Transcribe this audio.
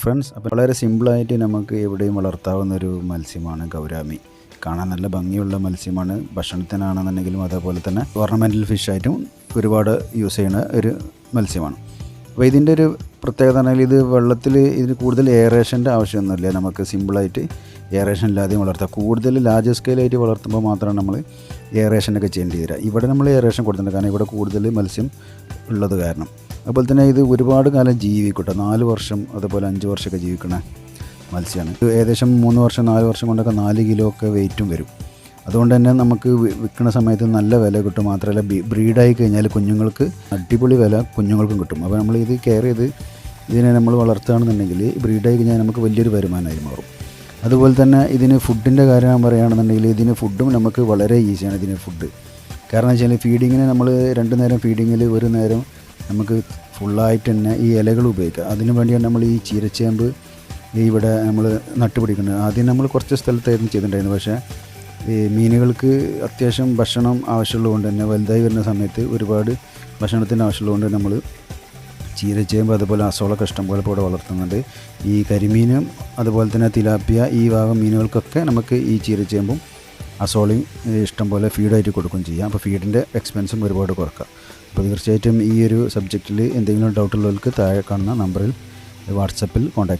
Friends അപ്പോൾ വളരെ സിമ്പിളായിട്ട് നമുക്ക് എവിടെയും വളർത്താവുന്ന ഒരു മത്സ്യമാണ് ഗൗരാമി. കാണാൻ നല്ല ഭംഗിയുള്ള മത്സ്യമാണ്. ഭക്ഷണത്തിനാണെന്നുണ്ടെങ്കിലും അതേപോലെ തന്നെ ഓർണമെന്റൽ ഫിഷായിട്ടും ഒരുപാട് യൂസ് ചെയ്യുന്ന ഒരു മത്സ്യമാണ്. അപ്പോൾ ഇതിന്റെ ഒരു പ്രത്യേകത പറഞ്ഞാൽ ഇത് വെള്ളത്തിൽ ഇതിന് കൂടുതൽ എയറേഷന്റെ ആവശ്യമൊന്നുമില്ല. നമുക്ക് സിമ്പിളായിട്ട് എയറേഷൻ ഇല്ലാതെയും വളർത്താം. കൂടുതൽ ലാർജ് സ്കെയിലായിട്ട് വളർത്തുമ്പോൾ മാത്രമാണ് നമ്മൾ എയറേഷനൊക്കെ ചെയ്യേണ്ടി വരിക. ഇവിടെ നമ്മൾ എയറേഷൻ കൊടുത്തിട്ടുണ്ട്. കാരണം ഇവിടെ കൂടുതൽ മത്സ്യം ഉള്ളത് കാരണം. അതുപോലെ തന്നെ ഇത് ഒരുപാട് കാലം ജീവിക്കട്ടെ. നാല് വർഷം അതുപോലെ അഞ്ച് വർഷമൊക്കെ ജീവിക്കണ മത്സ്യമാണ് ഇത് ഏകദേശം മൂന്ന് വർഷം നാല് വർഷം കൊണ്ടൊക്കെ നാല് കിലോ ഒക്കെ വെയിറ്റും വരും. അതുകൊണ്ട് തന്നെ നമുക്ക് വിൽക്കുന്ന സമയത്ത് നല്ല വില കിട്ടും. മാത്രമല്ല ബ്രീഡായി കഴിഞ്ഞാൽ കുഞ്ഞുങ്ങൾക്ക് അടിപൊളി വില കുഞ്ഞുങ്ങൾക്കും കിട്ടും. അപ്പോൾ നമ്മൾ ഇത് കെയർ ചെയ്ത് ഇതിനെ നമ്മൾ വളർത്തുകയാണെന്നുണ്ടെങ്കിൽ ബ്രീഡായി കഴിഞ്ഞാൽ നമുക്ക് വലിയൊരു വരുമാനമായി മാറും. അതുപോലെ തന്നെ ഇതിന് ഫുഡിന്റെ കാര്യം ഞാൻ പറയുകയാണെന്നുണ്ടെങ്കിൽ ഇതിന് ഫുഡും നമുക്ക് വളരെ ഈസിയാണ് ഇതിന് ഫുഡ്. കാരണം വെച്ചാൽ ഫീഡിങ്ങിന് നമ്മൾ രണ്ട് നേരം ഫീഡിങ്ങിൽ ഒരു നേരം നമുക്ക് ഫുള്ളായിട്ട് തന്നെ ഈ ഇലകൾ ഉപയോഗിക്കുക അതിനു വേണ്ടിയാണ് നമ്മൾ ഈ ചീരച്ചേമ്പ് ഇവിടെ നമ്മൾ നട്ടുപിടിക്കുന്നത്. ആദ്യം നമ്മൾ കുറച്ച് സ്ഥലത്തായിരുന്നു ചെയ്തിട്ടുണ്ടായിരുന്നു പക്ഷേ ഈ മീനുകൾക്ക് അത്യാവശ്യം ഭക്ഷണം ആവശ്യമുള്ളതുകൊണ്ട് തന്നെ വലുതായി വരുന്ന സമയത്ത് ഒരുപാട് ഭക്ഷണത്തിന് ആവശ്യമുള്ളതുകൊണ്ട് നമ്മൾ ചീരച്ചേമ്പ് അതുപോലെ അസോള ഇഷ്ടംപോലെ പോലെ ഇവിടെ വളർത്തുന്നുണ്ട്. ഈ കരിമീനും അതുപോലെ തന്നെ തിലാപ്പിയ ഈ ഭാഗം മീനുകൾക്കൊക്കെ നമുക്ക് ഈ ചീരച്ചേമ്പും അസോളയും ഏഹ്, ഇഷ്ടംപോലെ ഫീഡായിട്ട് കൊടുക്കുകയും ചെയ്യാം. അപ്പോൾ ഫീഡിന്റെ എക്സ്പെൻസും ഒരുപാട് കുറക്കാം. അപ്പോൾ തീർച്ചയായിട്ടും ഈ ഒരു സബ്ജക്റ്റിൽ എന്തെങ്കിലും ഡൗട്ടുള്ളവർക്ക് താഴെ കാണുന്ന നമ്പറിൽ വാട്സപ്പിൽ കോൺടാക്റ്റ്